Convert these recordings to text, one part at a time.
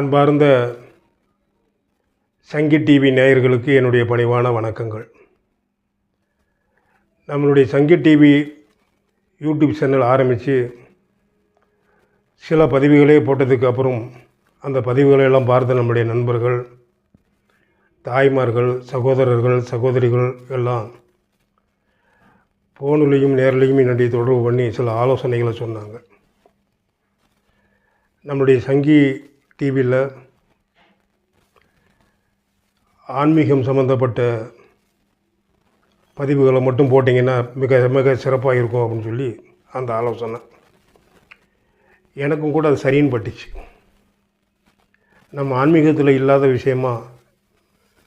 அன்பார்ந்த சங்கி டிவி நேயர்களுக்கு என்னுடைய பணிவான வணக்கங்கள். நம்மளுடைய சங்கி டிவி யூடியூப் சேனல் ஆரம்பித்து சில பதிவுகளே போட்டதுக்கு அப்புறம் அந்த பதிவுகளை எல்லாம் பார்த்த நம்முடைய நண்பர்கள் தாய்மார்கள் சகோதரர்கள் சகோதரிகள் எல்லாம் ஃபோனுலேயும் நேரிலையும் என்னுடைய தொடர்பு பண்ணி சில ஆலோசனைகளை சொன்னாங்க. நம்முடைய சங்கி டிவியில் ஆன்மீகம் சம்மந்தப்பட்ட பதிவுகளை மட்டும் போட்டிங்கன்னா மிக மிக சிறப்பாக இருக்கும் அப்படின்னு சொல்லி அந்த ஆலோசனை. எனக்கும் கூட அது சரின்னு பட்டுச்சு. நம்ம ஆன்மீகத்தில் இல்லாத விஷயமா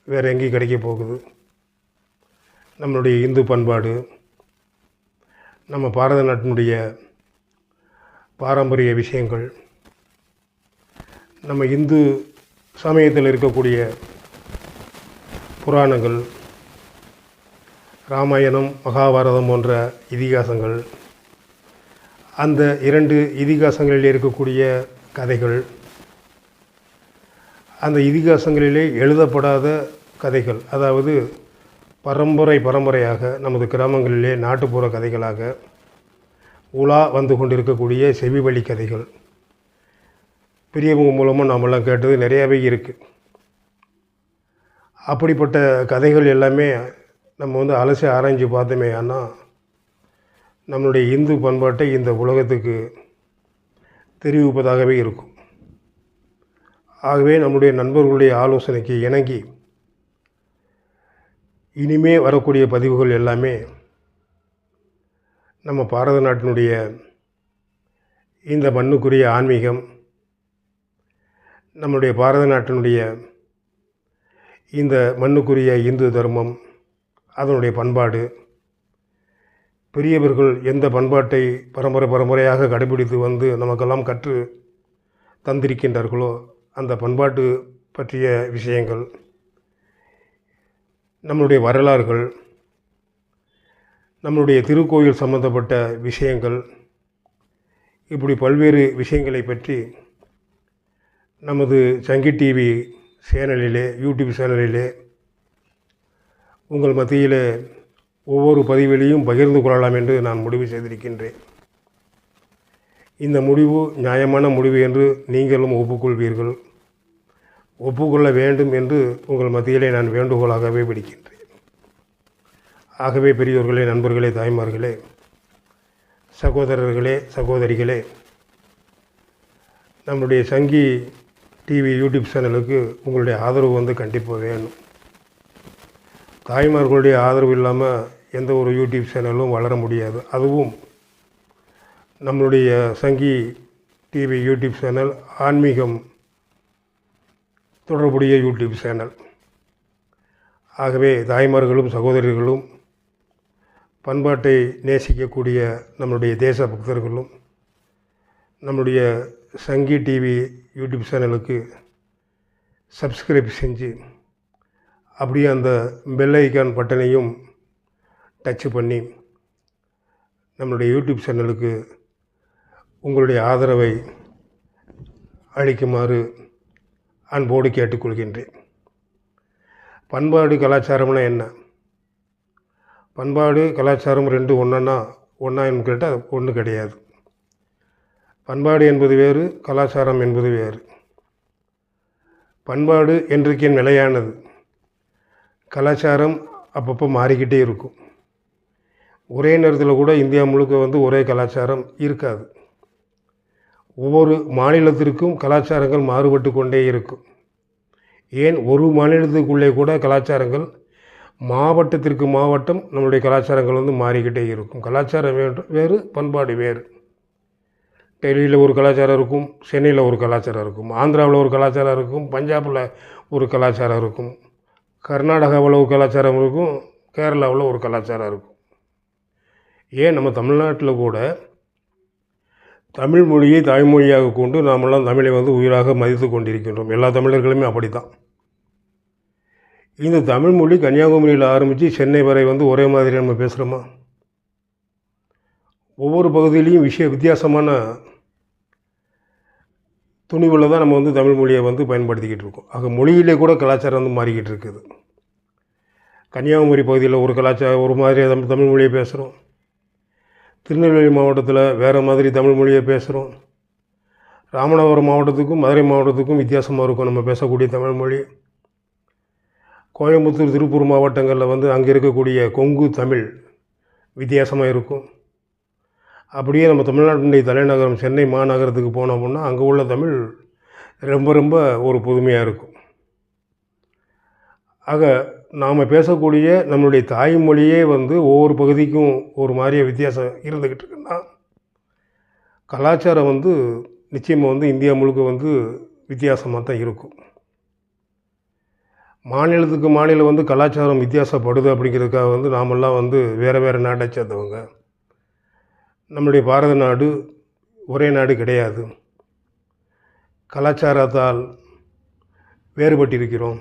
வேறு எங்கேயும் கிடைக்க போகுது. நம்மளுடைய இந்து பண்பாடு நம்ம பாரத நாட்டினுடைய பாரம்பரிய விஷயங்கள் நம்ம இந்து சமயத்தில் இருக்கக்கூடிய புராணங்கள் ராமாயணம் மகாபாரதம் போன்ற இதிகாசங்கள் அந்த இரண்டு இதிகாசங்களில் இருக்கக்கூடிய கதைகள் அந்த இதிகாசங்களிலே எழுதப்படாத கதைகள் அதாவது பரம்பரை பரம்பரையாக நமது கிராமங்களிலே நாட்டுப்புற கதைகளாக உலா வந்து கொண்டிருக்கக்கூடிய செவிவழி கதைகள் பெரியவங்க மூலமாக நாமெல்லாம் கேட்டது நிறையாவே இருக்குது அப்படிப்பட்ட கதைகள் எல்லாமே நம்ம வந்து அலசி ஆராய்ஞ்சு பார்த்தோமே ஆனால் நம்மளுடைய இந்து பண்பாட்டை இந்த உலகத்துக்கு தெரிவிப்பதாகவே இருக்கும். ஆகவே நம்முடைய நண்பர்களுடைய ஆலோசனைக்கு இணங்கி இனிமே வரக்கூடிய பதிவுகள் எல்லாமே நம்ம பாரத நாட்டினுடைய இந்த மண்ணுக்குரிய ஆன்மீகம் நம்முடைய பாரத நாட்டினுடைய இந்த மண்ணுக்குரிய இந்து தர்மம் அதனுடைய பண்பாடு பெரியவர்கள் எந்த பண்பாட்டை பரம்பரை பரம்பரையாக கடைபிடித்து வந்து நமக்கெல்லாம் கற்று தந்திருக்கின்றார்களோ அந்த பண்பாட்டு பற்றிய விஷயங்கள் நம்மளுடைய வரலாறுகள் நம்மளுடைய திருக்கோயில் சம்பந்தப்பட்ட விஷயங்கள் இப்படி பல்வேறு விஷயங்களை பற்றி நமது சங்கி டிவி சேனலிலே யூடியூப் சேனலிலே உங்கள் மத்தியில் ஒவ்வொரு பதிவிலையும் பகிர்ந்து கொள்ளலாம் என்று நான் முடிவு செய்திருக்கின்றேன். இந்த முடிவு நியாயமான முடிவு என்று நீங்களும் ஒப்புக்கொள்வீர்கள். ஒப்புக்கொள்ள வேண்டும் என்று உங்கள் மத்தியிலே நான் வேண்டுகோளாகவே விடுக்கின்றேன். ஆகவே பெரியோர்களே நண்பர்களே தாய்மார்களே சகோதரர்களே சகோதரிகளே நம்முடைய சங்கி டிவி யூடியூப் சேனலுக்கு உங்களுடைய ஆதரவு வந்து கண்டிப்பாக வேணும். தாய்மார்களுடைய ஆதரவு இல்லாமல் எந்த ஒரு யூடியூப் சேனலும் வளர முடியாது. அதுவும் நம்மளுடைய சங்கி டிவி யூடியூப் சேனல் ஆன்மீகம் தொடர்புடைய யூடியூப் சேனல். ஆகவே தாய்மார்களும் சகோதரிகளும் பண்பாட்டை நேசிக்கக்கூடிய நம்மளுடைய தேச பக்தர்களும் நம்முடைய சங்கி டிவி யூடியூப் சேனலுக்கு சப்ஸ்கிரைப் செஞ்சு அப்படியே அந்த பெல் ஐக்கான் பட்டனையும் டச் பண்ணி நம்மளுடைய யூடியூப் சேனலுக்கு உங்களுடைய ஆதரவை அளிக்குமாறு அன்போடு கேட்டுக்கொள்கின்றேன். பண்பாடு கலாச்சாரம்னா என்ன? பண்பாடு கலாச்சாரம் ரெண்டு ஒன்றுன்னா ஒன்றா கேட்டால் ஒன்று கிடையாது. பண்பாடு என்பது வேறு கலாச்சாரம் என்பது வேறு. பண்பாடு என்றைக்கு நிலையானது. கலாச்சாரம் அப்பப்போ மாறிக்கிட்டே இருக்கும். ஒரே நேரத்தில் கூட இந்தியா முழுக்க வந்து ஒரே கலாச்சாரம் இருக்காது. ஒவ்வொரு மாநிலத்திற்கும் கலாச்சாரங்கள் மாறுபட்டு கொண்டே இருக்கும். ஏன் ஒரு மாநிலத்துக்குள்ளே கூட கலாச்சாரங்கள் மாவட்டத்திற்கு மாவட்டம் நம்மளுடைய கலாச்சாரங்கள் வந்து மாறிக்கிட்டே இருக்கும். கலாச்சாரம் வேறு வேறு பண்பாடு வேறு. டெல்லியில் ஒரு கலாச்சாரம் இருக்கும் சென்னையில் ஒரு கலாச்சாரம் இருக்கும் ஆந்திராவில் ஒரு கலாச்சாரம் இருக்கும் பஞ்சாபில் ஒரு கலாச்சாரம் இருக்கும் கர்நாடகாவில் ஒரு கலாச்சாரம் இருக்கும் கேரளாவில் ஒரு கலாச்சாரம் இருக்கும். ஏன் நம்ம தமிழ்நாட்டில் கூட தமிழ் மொழியை தாய்மொழியாக கொண்டு நாமெல்லாம் தமிழை வந்து உயிராக மதித்து கொண்டிருக்கின்றோம். எல்லா தமிழர்களுமே அப்படி தான் இந்த தமிழ் மொழி கன்னியாகுமரியில் ஆரம்பித்து சென்னை வரை வந்து ஒரே மாதிரி நம்ம பேசுகிறோமா ஒவ்வொரு பகுதியிலையும் விஷய வித்தியாசமான துணிவில் தான் நம்ம வந்து தமிழ் மொழியை வந்து பயன்படுத்திக்கிட்டு இருக்கோம். ஆக மொழியிலே கூட கலாச்சாரம் வந்து மாறிக்கிட்டு இருக்குது. கன்னியாகுமரி பகுதியில் ஒரு கலாச்சாரம் ஒரு மாதிரி தமிழ் தமிழ் மொழியை பேசுகிறோம் திருநெல்வேலி மாவட்டத்தில் வேறு மாதிரி தமிழ் மொழியை பேசுகிறோம் ராமநாதபுரம் மாவட்டத்துக்கும் மதுரை மாவட்டத்துக்கும் வித்தியாசமாக இருக்கும் நம்ம பேசக்கூடிய தமிழ் மொழி. கோயம்புத்தூர் திருப்பூர் மாவட்டங்களில் வந்து அங்கே இருக்கக்கூடிய கொங்கு தமிழ் வித்தியாசமாக இருக்கும். அப்படியே நம்ம தமிழ்நாட்டினுடைய தலைநகரம் சென்னை மாநகரத்துக்கு போனோம் அப்படின்னா அங்கே உள்ள தமிழ் ரொம்ப ரொம்ப ஒரு புதுமையாக இருக்கும். ஆக நாம் பேசக்கூடிய நம்மளுடைய தாய்மொழியே வந்து ஒவ்வொரு பகுதிக்கும் ஒரு மாதிரிய வித்தியாசம் இருந்துக்கிட்டு இருக்குன்னா கலாச்சாரம் வந்து நிச்சயமாக வந்து இந்தியா முழுக்க வந்து வித்தியாசமாக தான் இருக்கும். மாநிலத்துக்கு மாநிலம் வந்து கலாச்சாரம் வித்தியாசப்படுது அப்படிங்கிறதுக்காக வந்து நாமெல்லாம் வந்து வேறு வேறு நாட்டை சேர்ந்தவங்க. நம்முடைய பாரத நாடு ஒரே நாடு கிடையாது. கலாச்சாரத்தால் வேறுபட்டிருக்கிறோம்.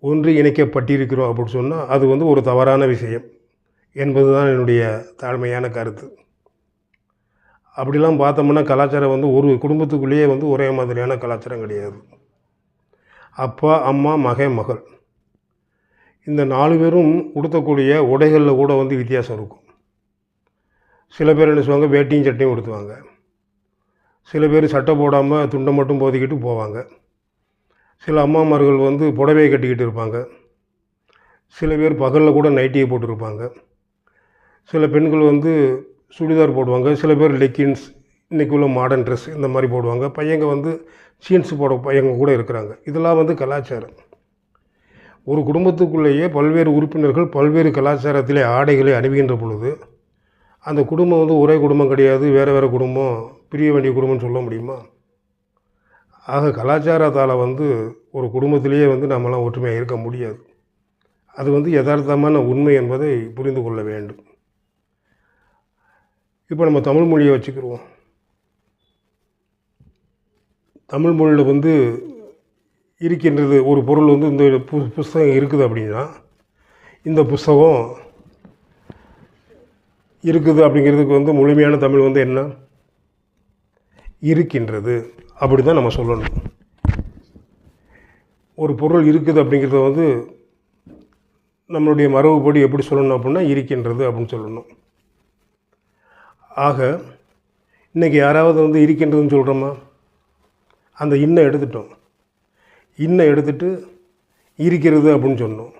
ஒன்று இணைக்கப்பட்டிருக்கிறோம் அப்படின்னு சொன்னால் அது வந்து ஒரு தவறான விஷயம் என்பது தான் என்னுடைய தாழ்மையான கருத்து. அப்படிலாம் பார்த்தோம்னா கலாச்சாரம் வந்து ஒரு குடும்பத்துக்குள்ளேயே வந்து ஒரே மாதிரியான கலாச்சாரம் கிடையாது. அப்பா அம்மா மகன் மகள். இந்த நாலு பேரும் உடுத்தக்கூடிய உடைகளில் கூட வந்து வித்தியாசம் இருக்கும். சில பேர் என்ன செய்வாங்க வேட்டியும் சட்டையும் உடுத்துவாங்க. சில பேர் சட்டை போடாமல் துண்டை மட்டும் போதிக்கிட்டு போவாங்க. சில அம்மாமார்கள் வந்து புடவையை கட்டிக்கிட்டு இருப்பாங்க. சில பேர் பகலில் கூட நைட்டியை போட்டிருப்பாங்க. சில பெண்கள் வந்து சுடிதார் போடுவாங்க. சில பேர் லெக்கின்ஸ் இன்றைக்கி உள்ள மாடர்ன் ட்ரெஸ் இந்த மாதிரி போடுவாங்க. பையங்க வந்து ஜீன்ஸ் போட பையங்க கூட இருக்கிறாங்க. இதெல்லாம் வந்து கலாச்சாரம். ஒரு குடும்பத்துக்குள்ளேயே பல்வேறு உறுப்பினர்கள் பல்வேறு கலாச்சாரத்திலே ஆடைகளை அணிவுகின்ற பொழுது அந்த குடும்பம் வந்து ஒரே குடும்பம் கிடையாது வேறு வேறு குடும்பம் பிரிய வேண்டிய குடும்பம்னு சொல்ல முடியுமா? ஆக கலாச்சாரத்தால் வந்து ஒரு குடும்பத்திலேயே வந்து நம்மளாம் ஒற்றுமையாக இருக்க முடியாது. அது வந்து யதார்த்தமான உண்மை என்பதை புரிந்து கொள்ள வேண்டும். இப்போ நம்ம தமிழ் மொழியை வச்சுக்கிடுவோம் தமிழ் மொழியில் வந்து இருக்கின்றது ஒரு பொருள் வந்து இந்த பு புஸ்தகம் இருக்குது அப்படின்னா இந்த புஸ்தகம் இருக்குது அப்படிங்கிறதுக்கு வந்து முழுமையான தமிழ் வந்து என்ன? இருக்கின்றது. அப்படி தான் நம்ம சொல்லணும். ஒரு பொருள் இருக்குது அப்படிங்கிறத வந்து நம்மளுடைய மரபுப்படி எப்படி சொல்லணும் அப்படின்னா இருக்கின்றது அப்படின்னு சொல்லணும். ஆக இன்றைக்கி யாராவது வந்து இருக்கின்றதுன்னு சொல்கிறோமா அந்த இன்னை எடுத்துட்டோம். இன்னை எடுத்துட்டு இருக்கிறது அப்படின்னு சொன்னோம்.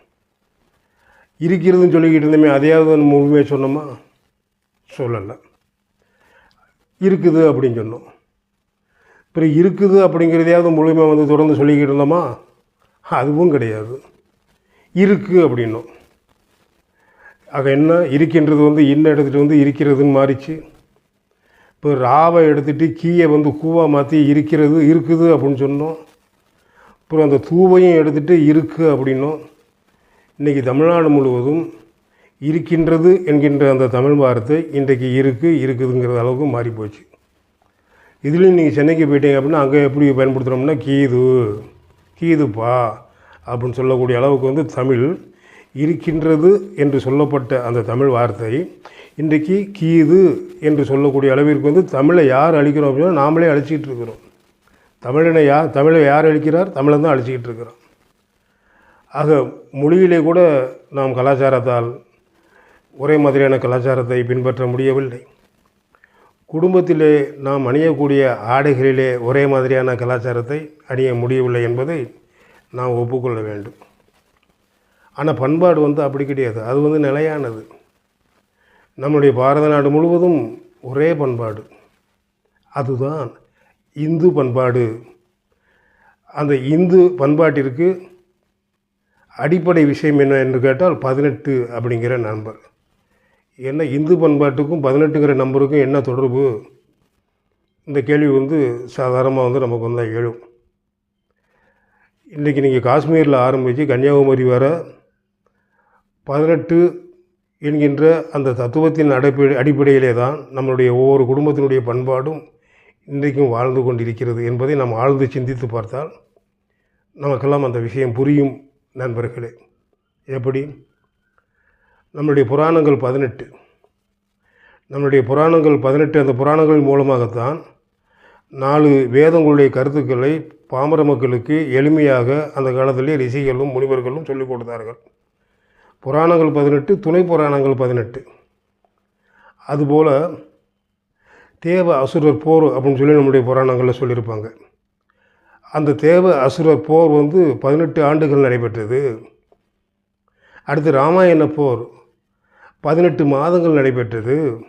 இருக்கிறதுன்னு சொல்லிக்கிட்டு இருந்தோமே அதையாவது நம்ம முழுமையாக சொன்னோமா? சொல்லலை. இருக்குது அப்படின்னு சொன்னோம். அப்புறம் இருக்குது அப்படிங்கிறதையாவது முழுமையாக வந்து தொடர்ந்து சொல்லிக்கிட்டு இருந்தோமா? அதுவும் கிடையாது. இருக்குது அப்படின்னும். ஆக என்ன? இருக்கின்றது வந்து இன்ன எடுத்துகிட்டு வந்து இருக்கிறதுன்னு மாறிச்சு. இப்போ ராவை எடுத்துகிட்டு கீயை வந்து கூவா மாற்றி இருக்கிறது இருக்குது அப்படின்னு சொன்னோம். அப்புறம் அந்த தூவையும் எடுத்துகிட்டு இருக்குது அப்படின்னும். இன்றைக்கி தமிழ்நாடு முழுவதும் இருக்கின்றது என்கின்ற அந்த தமிழ் வார்த்தை இன்றைக்கு இருக்குது இருக்குதுங்கிற அளவுக்கு மாறி போச்சு இதுலேயும் நீங்கள் சென்னைக்கு போயிட்டீங்க அப்படின்னா அங்கே எப்படி பயன்படுத்துகிறோம்னா கீது கீதுப்பா அப்படின்னு சொல்லக்கூடிய அளவுக்கு வந்து தமிழ் இருக்கின்றது என்று சொல்லப்பட்ட அந்த தமிழ் வார்த்தை இன்றைக்கு கீது என்று சொல்லக்கூடிய அளவிற்கு வந்து தமிழை யார் அழிக்கிறோம் அப்படின்னா நாமளே அழிச்சிக்கிட்டு இருக்கிறோம். தமிழனை யார் தமிழை யார் அழிக்கிறார்? தமிழை தான் அழிச்சிக்கிட்டு இருக்கிறோம் ஆக மொழியிலே கூட நாம் கலாச்சாரத்தால் ஒரே மாதிரியான கலாச்சாரத்தை பின்பற்ற முடியவில்லை. குடும்பத்திலே நாம் அணியக்கூடிய ஆடைகளிலே ஒரே மாதிரியான கலாச்சாரத்தை அணிய முடியவில்லை என்பதை நாம் ஒப்புக்கொள்ள வேண்டும். ஆனால் பண்பாடு வந்து அப்படி கிடையாது. அது வந்து நிலையானது. நம்முடைய பாரத நாடு முழுவதும் ஒரே பண்பாடு. அதுதான் இந்து பண்பாடு. அந்த இந்து பண்பாட்டிற்கு அடிப்படை விஷயம் என்ன என்று கேட்டால் பதினெட்டு அப்படிங்கிற நண்பர். என்ன இந்து பண்பாட்டுக்கும் பதினெட்டுங்கிற நம்பருக்கும் என்ன தொடர்பு? இந்த கேள்வி வந்து சாதாரணமாக வந்து நமக்கு வந்தால் எழும் இன்றைக்கி நீங்கள் காஷ்மீரில் ஆரம்பித்து கன்னியாகுமரி வர பதினெட்டு என்கின்ற அந்த தத்துவத்தின் அடிப்படை அடிப்படையிலே தான் நம்மளுடைய ஒவ்வொரு குடும்பத்தினுடைய பண்பாடும் இன்றைக்கும் வாழ்ந்து கொண்டிருக்கிறது என்பதை நாம் ஆழ்ந்து சிந்தித்து பார்த்தால் நமக்கெல்லாம் அந்த விஷயம் புரியும் நண்பர்களே. எப்படி? நம்மளுடைய புராணங்கள் பதினெட்டு. நம்மளுடைய புராணங்கள் பதினெட்டு அந்த புராணங்கள் மூலமாகத்தான் நாலு வேதங்களுடைய கருத்துக்களை பாமர மக்களுக்கு எளிமையாக அந்த காலத்திலே ரிஷிகளும் முனிவர்களும் சொல்லிக் கொடுத்தார்கள். புராணங்கள் பதினெட்டு துணை புராணங்கள் பதினெட்டு. அதுபோல் தேவ அசுரர் போர் அப்படின்னு சொல்லி நம்முடைய புராணங்களில் சொல்லியிருப்பாங்க. அந்த தேவ அசுரர் போர் வந்து பதினெட்டு ஆண்டுகள் நடைபெற்றது. அடுத்து ராமாயண போர் பதினெட்டு மாதங்கள் நடைபெற்றது.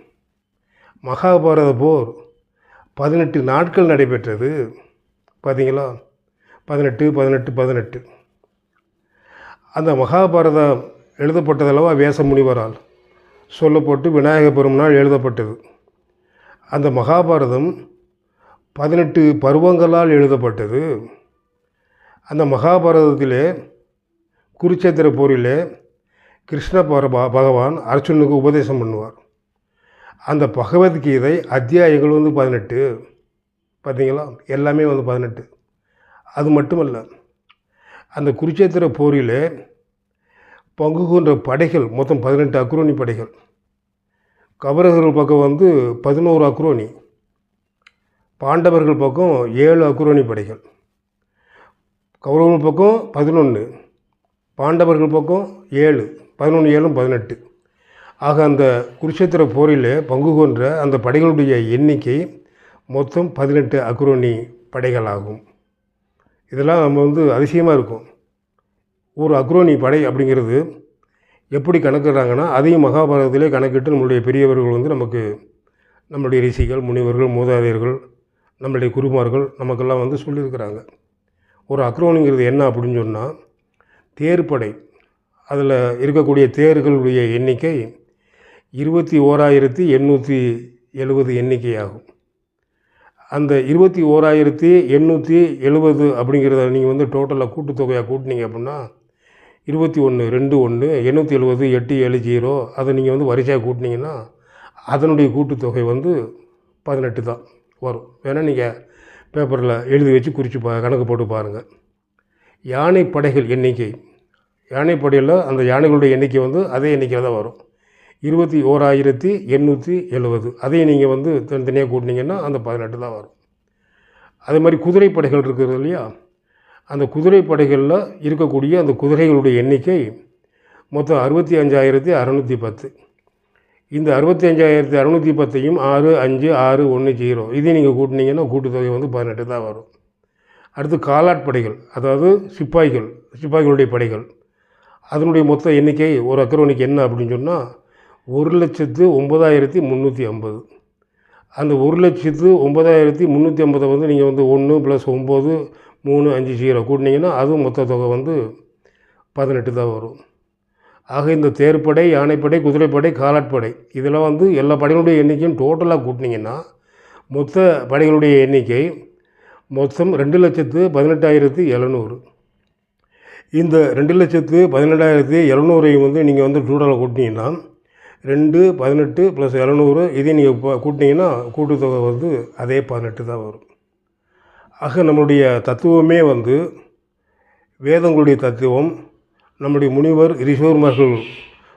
மகாபாரத போர் பதினெட்டு நாட்கள் நடைபெற்றது. பார்த்தீங்களா பதினெட்டு பதினெட்டு பதினெட்டு. அந்த மகாபாரதம் எழுதப்பட்டதளவா வேச முனிவரால் சொல்லப்பட்டு விநாயக பெருமானால் எழுதப்பட்டது. அந்த மகாபாரதம் பதினெட்டு பருவங்களால் எழுதப்பட்டது. அந்த மகாபாரதத்திலே குருச்சேத்திர போரிலே கிருஷ்ண பகவான் அர்ஜுனுக்கு உபதேசம் பண்ணுவார். அந்த பகவத்கீதை அத்தியாயங்கள் வந்து பதினெட்டு. பார்த்தீங்களா? எல்லாமே வந்து பதினெட்டு. அது மட்டுமல்ல அந்த குருச்சேத்திர போரில் பங்கு படைகள் மொத்தம் பதினெட்டு அக்ரோனி படைகள். கவரர்கள் பக்கம் வந்து பதினோரு அக்ரோனி. பாண்டவர்கள் பக்கம் ஏழு அக்ரோனி படைகள். கௌரவர்கள் பக்கம் பதினொன்று பாண்டவர்கள் பக்கம் ஏழு. பதினொன்று ஏழும் பதினெட்டு. ஆக அந்த குருஷேத்திர போரில் பங்கு கொன்ற அந்த படைகளுடைய எண்ணிக்கை மொத்தம் பதினெட்டு அக்ரோனி படைகளாகும். இதெல்லாம் நம்ம வந்து அதிசயமாக இருக்கும். ஒரு அக்ரோனி படை அப்படிங்கிறது எப்படி கணக்கிடுறாங்கன்னா அதையும் மகாபாரதத்திலே கணக்கிட்டு நம்மளுடைய பெரியவர்கள் வந்து நமக்கு நம்மளுடைய ரிஷிகள் முனிவர்கள் மூதாதையர்கள் நம்மளுடைய குருமார்கள் நமக்கெல்லாம் வந்து சொல்லியிருக்கிறாங்க. ஒரு அக்ரோனிங்கிறது என்ன அப்படின்னு சொன்னால் தேர்ப்படை அதில் இருக்கக்கூடிய தேர்களுடைய எண்ணிக்கை இருபத்தி ஓராயிரத்தி எண்ணூற்றி எழுபது எண்ணிக்கை ஆகும் அந்த இருபத்தி ஓராயிரத்தி எண்ணூற்றி எழுபது அப்படிங்கிறத நீங்கள் வந்து டோட்டலாக கூட்டுத்தொகையாக கூட்டினீங்க அப்படின்னா இருபத்தி ஒன்று ரெண்டு ஒன்று எண்ணூற்றி எழுபது எட்டு ஏழு ஜீரோ அதை நீங்கள் வந்து வரிசையாக கூட்டினீங்கன்னா அதனுடைய கூட்டுத்தொகை வந்து பதினெட்டு தான் வரும். வேணால் நீங்கள் பேப்பரில் எழுதி வச்சு குறித்து பா கணக்கு போட்டு பாருங்கள் யானை படைகள் எண்ணிக்கை யானை படையில் அந்த யானைகளுடைய எண்ணிக்கை வந்து அதே எண்ணிக்கையில் தான் வரும். இருபத்தி ஓராயிரத்தி எண்ணூற்றி எழுபது அதையும் நீங்கள் வந்து தனித்தனியாக கூட்டினீங்கன்னா அந்த பதினெட்டு தான் வரும். அதே மாதிரி குதிரை படைகள் இல்லையா? அந்த குதிரை படைகளில் இருக்கக்கூடிய அந்த குதிரைகளுடைய எண்ணிக்கை மொத்தம் அறுபத்தி அஞ்சாயிரத்தி அறநூற்றி பத்து. இந்த அறுபத்தி அஞ்சாயிரத்தி அறநூற்றி பத்தையும் ஆறு அஞ்சு ஆறு ஒன்று ஜீரோ இதையும் நீங்கள் கூட்டினீங்கன்னா கூட்டுத்தொகை வந்து பதினெட்டு தான் வரும். அடுத்து காலாட்படைகள் அதாவது சிப்பாய்கள் சிப்பாய்களுடைய படைகள். அதனுடைய மொத்த எண்ணிக்கை ஒரு அக்ரோனிக்கு என்ன அப்படின்னு சொன்னால் ஒரு லட்சத்து ஒம்பதாயிரத்தி முந்நூற்றி ஐம்பது. அந்த ஒரு லட்சத்து ஒம்பதாயிரத்தி முந்நூற்றி ஐம்பதை வந்து நீங்கள் வந்து ஒன்று ப்ளஸ் ஒம்பது மூணு அஞ்சு ஜீரோ கூட்டினீங்கன்னா அதுவும் மொத்த தொகை வந்து பதினெட்டு தான் வரும். ஆக இந்த தேர்ப்படை யானைப்படை குதிரைப்படை காலாட்படை இதெல்லாம் வந்து எல்லா படைகளுடைய எண்ணிக்கையும் டோட்டலாக கூட்டினீங்கன்னா மொத்த படைகளுடைய எண்ணிக்கை மொத்தம் ரெண்டு லட்சத்து பதினெட்டாயிரத்தி எழுநூறு. இந்த ரெண்டு லட்சத்து பதினெட்டாயிரத்தி எழுநூறையும் வந்து நீங்கள் வந்து டூடாவில் கூட்டினீங்கன்னா ரெண்டு பதினெட்டு ப்ளஸ் இரநூறு இதையும் நீங்கள் இப்போ கூட்டினீங்கன்னா கூட்டுத்தொகை வந்து அதே பதினெட்டு தான் வரும். ஆக நம்மளுடைய தத்துவமே வந்து வேதங்களுடைய தத்துவம் நம்முடைய முனிவர் ரிஷோர்மார்கள்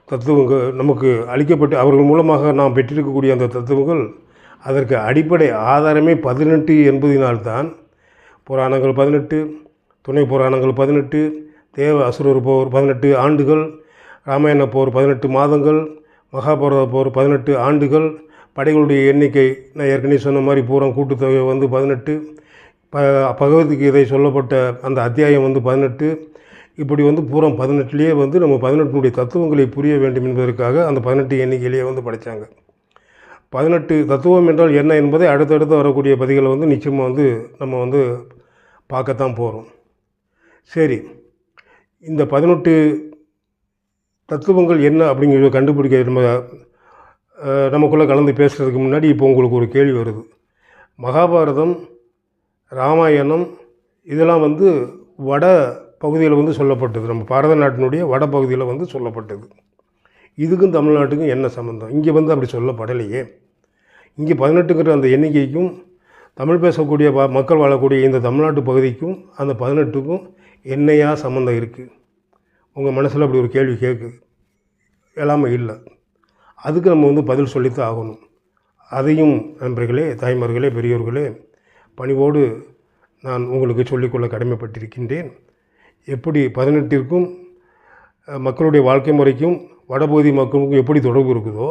தத்துவங்கள் நமக்கு அளிக்கப்பட்டு அவர்கள் மூலமாக நாம் பெற்றிருக்கக்கூடிய அந்த தத்துவங்கள் அதற்கு அடிப்படை ஆதாரமே பதினெட்டு என்பதினால்தான் புராணங்கள் பதினெட்டு துணை புராணங்கள் பதினெட்டு தேவ அசுரர் போர் பதினெட்டு ஆண்டுகள் ராமாயண போர் பதினெட்டு மாதங்கள் மகாபாரத போர் பதினெட்டு ஆண்டுகள் படைகளுடைய எண்ணிக்கை நான் ஏற்கனவே சொன்ன மாதிரி பூரா கூட்டுத்தொகை வந்து பதினெட்டு. ப பகவத்கீதை சொல்லப்பட்ட அந்த அத்தியாயம் வந்து பதினெட்டு. இப்படி வந்து பூரம் பதினெட்டுலேயே வந்து நம்ம பதினெட்டுடைய தத்துவங்களை புரிய வேண்டும் என்பதற்காக அந்த பதினெட்டு எண்ணிக்கையிலேயே வந்து படைத்தாங்க பதினெட்டு தத்துவம் என்றால் என்ன என்பதை அடுத்தடுத்து வரக்கூடிய பதிகளை வந்து நிச்சயமாக வந்து நம்ம வந்து பார்க்கத்தான் போகிறோம் சரி. இந்த பதினெட்டு தத்துவங்கள் என்ன அப்படிங்கிறத கண்டுபிடிக்க நம்ம நமக்குள்ளே கலந்து பேசுகிறதுக்கு முன்னாடி இப்போ உங்களுக்கு ஒரு கேள்வி வருது. மகாபாரதம் ராமாயணம் இதெல்லாம் வந்து வட பகுதியில் வந்து சொல்லப்பட்டது. நம்ம பாரத நாட்டினுடைய வட பகுதியில் வந்து சொல்லப்பட்டது. இதுக்கும் தமிழ்நாட்டுக்கும் என்ன சம்மந்தம் இங்கே வந்து அப்படி சொல்லப்படலையே. இங்கே பதினெட்டுங்கிற அந்த எண்ணிக்கைக்கும் தமிழ் பேசக்கூடிய மக்கள் வாழக்கூடிய இந்த தமிழ்நாட்டு பகுதிக்கும் அந்த பதினெட்டுக்கும் என்னையா சம்மந்தம் இருக்குது உங்கள் மனசில் அப்படி ஒரு கேள்வி கேட்குது எல்லாமே இல்லை. அதுக்கு நம்ம வந்து பதில் சொல்லித்தான் ஆகணும். அதையும் நண்பர்களே தாய்மார்களே பெரியோர்களே பணிவோடு நான் உங்களுக்கு சொல்லிக்கொள்ள கடமைப்பட்டிருக்கின்றேன். எப்படி பதினெட்டிற்கும் மக்களுடைய வாழ்க்கை முறைக்கும் வடபகுதி மக்களுக்கும் எப்படி தொடர்பு இருக்குதோ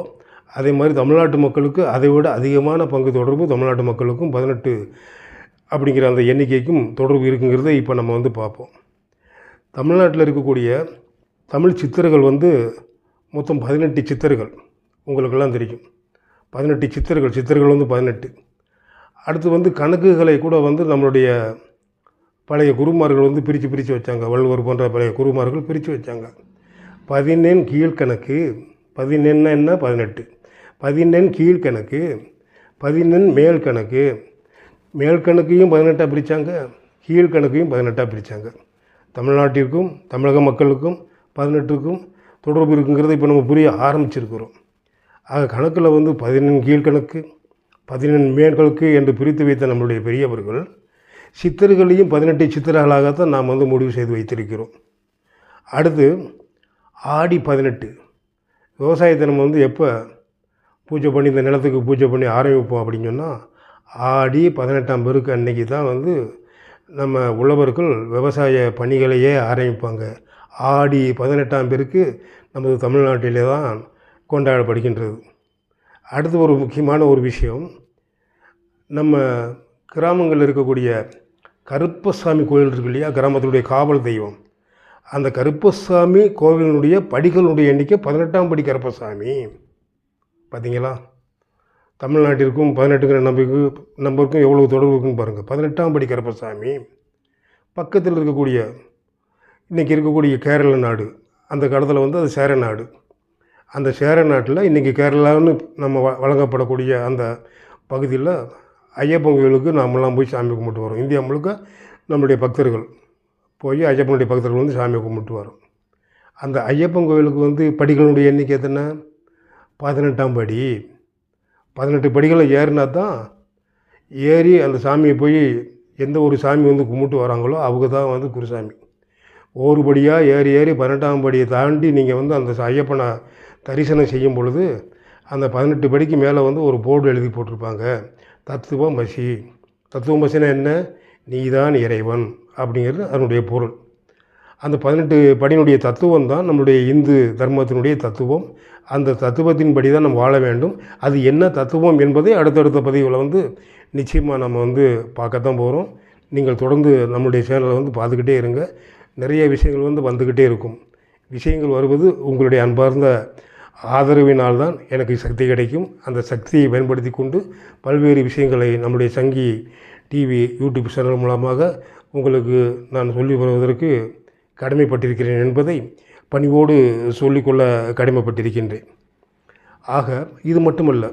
அதே மாதிரி தமிழ்நாட்டு மக்களுக்கு அதை விட அதிகமான பங்கு தொடர்பு தமிழ்நாட்டு மக்களுக்கும் பதினெட்டு அப்படிங்கிற அந்த எண்ணிக்கைக்கும் தொடர்பு இருக்குங்கிறத இப்போ நம்ம வந்து பார்ப்போம். தமிழ்நாட்டில் இருக்கக்கூடிய தமிழ் சித்தர்கள் வந்து மொத்தம் பதினெட்டு சித்தர்கள். உங்களுக்கெல்லாம் தெரியும். பதினெட்டு சித்தர்கள். சித்தர்கள் வந்து பதினெட்டு. அடுத்து வந்து கணக்குகளை கூட வந்து நம்மளுடைய பழைய குருமார்கள் வந்து பிரித்து பிரித்து வச்சாங்க. வள்ளுவர் போன்ற பழைய குருமார்கள் பிரித்து வச்சாங்க. பதினெண் கீழ்கணக்கு பதினெண்ணா என்ன? பதினெட்டு. பதினெண் கீழ்கணக்கு பதினெண் மேல் கணக்கு மேல் கணக்கையும் பதினெட்டாக பிரித்தாங்க கீழ்கணக்கையும் பதினெட்டாக பிரித்தாங்க தமிழ்நாட்டிற்கும் தமிழக மக்களுக்கும் பதினெட்டுக்கும் தொடர்பு இருக்குங்கிறத இப்போ நம்ம புரிய ஆரம்பிச்சிருக்கிறோம். ஆக கணக்கில் வந்து பதினெண் கீழ்கணக்கு பதினெண் மேற்கணக்கு என்று பிரித்து வைத்த நம்மளுடைய பெரியவர்கள் சித்தர்களையும் பதினெட்டு சித்தர்களாகத்தான் நாம் வந்து முடிவு செய்து வைத்திருக்கிறோம். அடுத்து ஆடி பதினெட்டு. விவசாயத்தை நம்ம வந்து எப்போ பூஜை பண்ணி இந்த நிலத்துக்கு பூஜை பண்ணி ஆரம்பிப்போம் அப்படின்னு சொன்னால் ஆடி பதினெட்டாம் பெருக்கு அன்னைக்கு தான் வந்து நம்ம உழவர்கள் விவசாய பணிகளையே ஆரம்பிப்பாங்க. ஆடி பதினெட்டாம் பேருக்கு நமது தமிழ்நாட்டிலே தான் கொண்டாடப்படுகின்றது. அடுத்து ஒரு முக்கியமான ஒரு விஷயம் நம்ம கிராமங்களில் இருக்கக்கூடிய கருப்பசாமி கோயில் இருக்கு இல்லையா? கிராமத்தினுடைய காவல் தெய்வம். அந்த கருப்பசாமி கோவிலினுடைய படிகளுடைய எண்ணிக்கை பதினெட்டாம் படி கருப்பசாமி. பார்த்தீங்களா தமிழ்நாட்டிற்கும் பதினெட்டுங்கிற நம்பிக்கை நம்பருக்கும் எவ்வளோ தொடர்பு இருக்குன்னு பாருங்கள் பதினெட்டாம் படி கருப்பசாமி பக்கத்தில் இருக்கக்கூடிய இன்றைக்கி இருக்கக்கூடிய கேரள நாடு அந்த காலத்தில் வந்து அது சேர நாடு. அந்த சேர நாட்டில் இன்றைக்கி கேரளான்னு நம்ம வ வழங்கப்படக்கூடிய அந்த பகுதியில் ஐயப்பன் கோயிலுக்கு நாமெல்லாம் போய் சாமி கும்பிட்டு வரோம். இந்தியா முழுக்க நம்மளுடைய பக்தர்கள் போய் ஐயப்பனுடைய பக்தர்கள் வந்து சாமி கும்பிட்டு வரோம். அந்த ஐயப்பன் கோயிலுக்கு வந்து படிகளுடைய எண்ணிக்கை எத்தனை? பதினெட்டாம் படி. பதினெட்டு படிகளை ஏறினா தான் ஏறி அந்த சாமியை போய் எந்த ஒரு சாமி வந்து கும்பிட்டு வராங்களோ அவங்க தான் வந்து குருசாமி. ஒரு படியாக ஏறி ஏறி பதினெட்டாம் படியை தாண்டி நீங்கள் வந்து அந்த ஐயப்பனை தரிசனம் செய்யும் பொழுது அந்த பதினெட்டு படிக்கு மேலே வந்து ஒரு போர்டு எழுதி போட்டிருப்பாங்க. தத்துவம் மசி. தத்துவம் மசினா என்ன? நீதான் இறைவன் அப்படிங்கிறது அதனுடைய பொருள். அந்த பதினெட்டு படியினுடைய தத்துவம் தான் நம்மளுடைய இந்து தர்மத்தினுடைய தத்துவம். அந்த தத்துவத்தின்படி தான் நம்ம வாழ வேண்டும். அது என்ன தத்துவம் என்பதை அடுத்தடுத்த பதிவில் வந்து நிச்சயமாக நம்ம வந்து பார்க்கத்தான் போகிறோம் நீங்கள் தொடர்ந்து நம்முடைய சேனலை வந்து பார்த்துக்கிட்டே இருங்க. நிறைய விஷயங்கள் வந்து வந்துக்கிட்டே இருக்கும். விஷயங்கள் வருவது உங்களுடைய அன்பார்ந்த ஆதரவினால் தான் எனக்கு சக்தி கிடைக்கும். அந்த சக்தியை பயன்படுத்தி கொண்டு பல்வேறு விஷயங்களை நம்முடைய சங்கி டிவி யூடியூப் சேனல் மூலமாக உங்களுக்கு நான் சொல்லி வருவதற்கு கடமைப்பட்டிருக்கிறேன் என்பதை பணிவோடு சொல்லிக்கொள்ள கடமைப்பட்டிருக்கின்றேன். ஆக இது மட்டுமல்ல.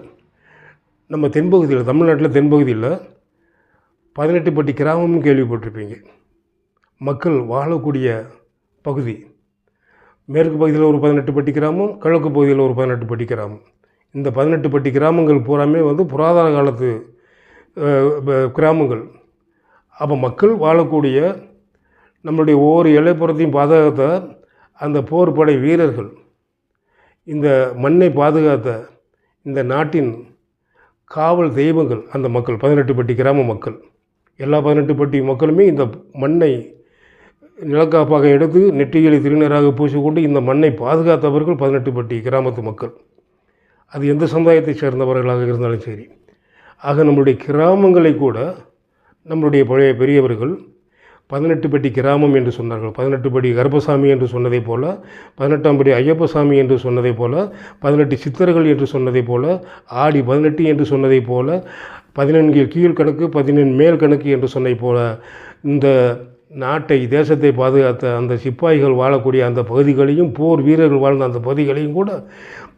நம்ம தென்பகுதியில் தமிழ்நாட்டில் தென்பகுதியில் பதினெட்டு பட்டி கிராமம்னு கேள்விப்பட்டிருப்பீங்க. மக்கள் வாழக்கூடிய பகுதி. மேற்கு பகுதியில் ஒரு பதினெட்டு பட்டி கிராமம் கிழக்கு பகுதியில் ஒரு பதினெட்டு பட்டி கிராமம். இந்த பதினெட்டு பட்டி கிராமங்கள் பூராமே வந்து புராதன காலத்து கிராமங்கள். அப்போ மக்கள் வாழக்கூடிய நம்மளுடைய ஒவ்வொரு இலைப்புறத்தையும் பாதகத்தை அந்த போர் படை வீரர்கள் இந்த மண்ணை பாதுகாத்த இந்த நாட்டின் காவல் தெய்வங்கள் அந்த மக்கள் பதினெட்டுப்பட்டி கிராம மக்கள் எல்லா பதினெட்டுப்பட்டி மக்களுமே இந்த மண்ணை நிலக்காப்பாக எடுத்து நெற்றிகளை திருநீராக பூசிக்கொண்டு இந்த மண்ணை பாதுகாத்தவர்கள் பதினெட்டுப்பட்டி கிராமத்து மக்கள். அது எந்த சமுதாயத்தைச் சேர்ந்தவர்களாக இருந்தாலும் சரி. ஆக நம்மளுடைய கிராமங்களை கூட நம்மளுடைய பழைய பெரியவர்கள் பதினெட்டு பட்டி கிராமம் என்று சொன்னார்கள். பதினெட்டு படி கருப்பசாமி என்று சொன்னதைப் போல பதினெட்டாம் படி ஐயப்பசாமி என்று சொன்னதைப் போல பதினெட்டு சித்தர்கள் என்று சொன்னதைப் போல ஆடி பதினெட்டு என்று சொன்னதைப் போல பதினெண்கு கீழ்கணக்கு பதினெண் மேல் கணக்கு என்று சொன்னதைப் போல இந்த நாட்டை தேசத்தை பாதுகாத்த அந்த சிப்பாய்கள் வாழக்கூடிய அந்த பகுதிகளையும் போர் வீரர்கள் வாழ்ந்த அந்த பகுதிகளையும் கூட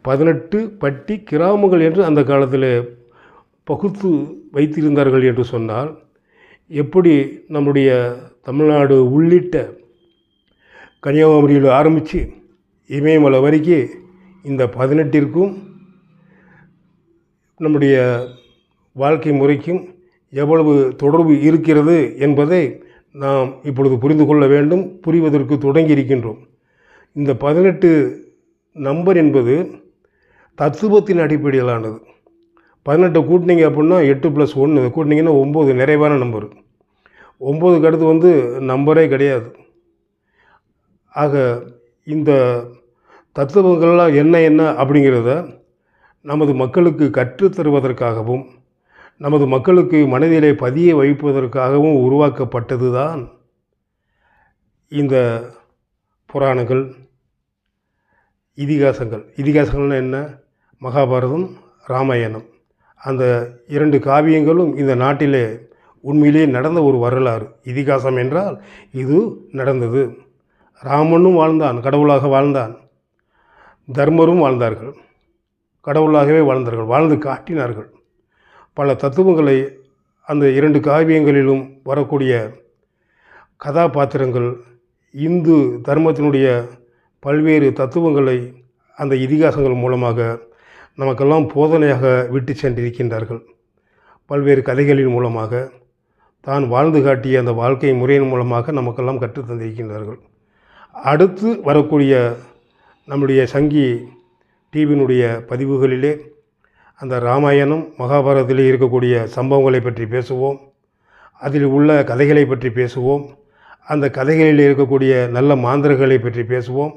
பதினெட்டு பட்டி கிராமங்கள் என்று அந்த காலத்தில் பகுத்து வைத்திருந்தார்கள் என்று சொன்னால் எப்படி நம்முடைய தமிழ்நாடு உள்ளிட்ட கன்னியாகுமரியில் ஆரம்பித்து இமயமலை வரைக்கும் இந்த பதினெட்டிற்கும் நம்முடைய வாழ்க்கை முறைக்கும் எவ்வளவு தொடர்பு இருக்கிறது என்பதை நாம் இப்பொழுது புரிந்து கொள்ள வேண்டும் புரிவதற்கு தொடங்கி இருக்கின்றோம். இந்த பதினெட்டு நம்பர் என்பது தத்துவத்தின் அடிப்படையிலானது. பதினெட்டு கூட்டினீங்க அப்படின்னா எட்டு ப்ளஸ் ஒன்று கூட்டினீங்கன்னா ஒம்பது நிறைவான நம்பர் ஒம்போதுக்கு அடுத்து வந்து நம்பரே கிடையாது. ஆக இந்த தத்துவங்கள்லாம் என்ன என்ன அப்படிங்கிறத நமது மக்களுக்கு கற்றுத் தருவதற்காகவும் நமது மக்களுக்கு மனதிலே பதிய வைப்பதற்காகவும் உருவாக்கப்பட்டது தான் இந்த புராணங்கள் இதிகாசங்கள். இதிகாசங்கள்னா என்ன? மகாபாரதம் ராமாயணம். அந்த இரண்டு காவியங்களும் இந்த நாட்டிலே உண்மையிலேயே நடந்த ஒரு வரலாறு. இதிகாசம் என்றால் இது நடந்தது. ராமனும் வாழ்ந்தான் கடவுளாக வாழ்ந்தான். தர்மரும் வாழ்ந்தார்கள். கடவுளாகவே வாழ்ந்தார்கள். வாழ்ந்து காட்டினார்கள். பல தத்துவங்களை அந்த இரண்டு காவியங்களிலும் வரக்கூடிய கதாபாத்திரங்கள் இந்து தர்மத்தினுடைய பல்வேறு தத்துவங்களை அந்த இதிகாசங்கள் மூலமாக நமக்கெல்லாம் போதனையாக விட்டு சென்றிருக்கின்றார்கள். பல்வேறு கதைகளின் மூலமாக தான் வாழ்ந்து காட்டிய அந்த வாழ்க்கை முறையின் மூலமாக நமக்கெல்லாம் கற்றுத் தந்திருக்கின்றார்கள். அடுத்து வரக்கூடிய நம்முடைய சங்கி டிவியினுடைய பதிவுகளிலே அந்த ராமாயணம் மகாபாரதத்திலே இருக்கக்கூடிய சம்பவங்களை பற்றி பேசுவோம். அதில் உள்ள கதைகளை பற்றி பேசுவோம். அந்த கதைகளில் இருக்கக்கூடிய நல்ல மாந்தர்களை பற்றி பேசுவோம்.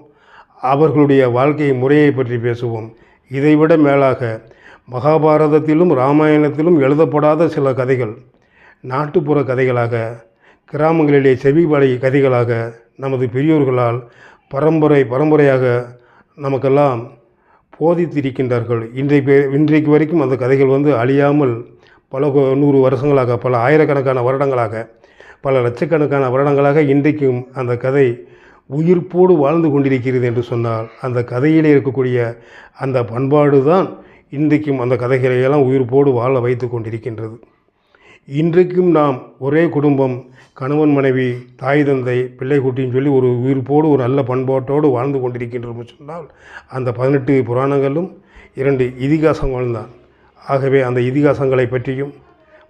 அவர்களுடைய வாழ்க்கை முறையை பற்றி பேசுவோம். இதைவிட மேலாக மகாபாரதத்திலும் ராமாயணத்திலும் எழுதப்படாத சில கதைகள் நாட்டுப்புற கதைகளாக கிராமங்களிலே செவிவழி கதைகளாக நமது பெரியோர்களால் பரம்பரை பரம்பரையாக நமக்கெல்லாம் போதித்திருக்கின்றார்கள். இன்றைக்கு இன்றைக்கு வரைக்கும் அந்த கதைகள் வந்து அழியாமல் பல நூறு வருஷங்களாக பல ஆயிரக்கணக்கான வருடங்களாக பல லட்சக்கணக்கான வருடங்களாக இன்றைக்கும் அந்த கதை உயிர்ப்போடு வாழ்ந்து கொண்டிருக்கிறது என்று சொன்னால் அந்த கதையிலே இருக்கக்கூடிய அந்த பண்பாடு தான் இன்றைக்கும் அந்த கதைகளையெல்லாம் உயிர்ப்போடு வாழ வைத்து கொண்டிருக்கின்றது. இன்றைக்கும் நாம் ஒரே குடும்பம் கணவன் மனைவி தாய் தந்தை பிள்ளை குட்டின்னு சொல்லி ஒரு உயிர்ப்போடு ஒரு நல்ல பண்பாட்டோடு வாழ்ந்து கொண்டிருக்கின்றோம்னு சொன்னால் அந்த பதினெட்டு புராணங்களும் இரண்டு இதிகாசங்களும் தான். ஆகவே அந்த இதிகாசங்களை பற்றியும்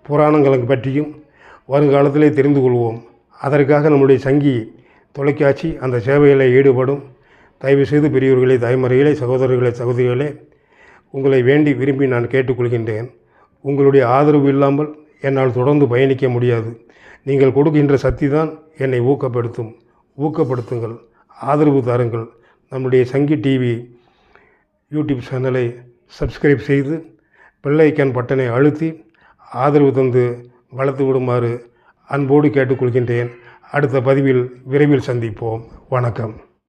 புராணங்களை பற்றியும் வருங்காலத்திலே தெரிந்து கொள்வோம். அதற்காக நம்முடைய சங்கி தொலைக்காட்சி அந்த சேவையில் ஈடுபடும். தயவுசெய்து பெரியவர்களே தாய்மறைகளே சகோதரர்களே சகோதரிகளே உங்களை வேண்டி விரும்பி நான் கேட்டுக்கொள்கின்றேன். உங்களுடைய ஆதரவு இல்லாமல் என்னால் தொடர்ந்து பயணிக்க முடியாது. நீங்கள் கொடுக்கின்ற சக்தி தான் என்னை ஊக்கப்படுத்தும். ஊக்கப்படுத்துங்கள். ஆதரவு தாருங்கள். நம்முடைய சங்கி டிவி யூடியூப் சேனலை சப்ஸ்கிரைப் செய்து பிள்ளைக்கன் பட்டனை அழுத்தி ஆதரவு தந்து வளர்த்து விடுமாறு அன்போடு கேட்டுக்கொள்கின்றேன். அடுத்த பதிவில் விரைவில் சந்திப்போம். வணக்கம்.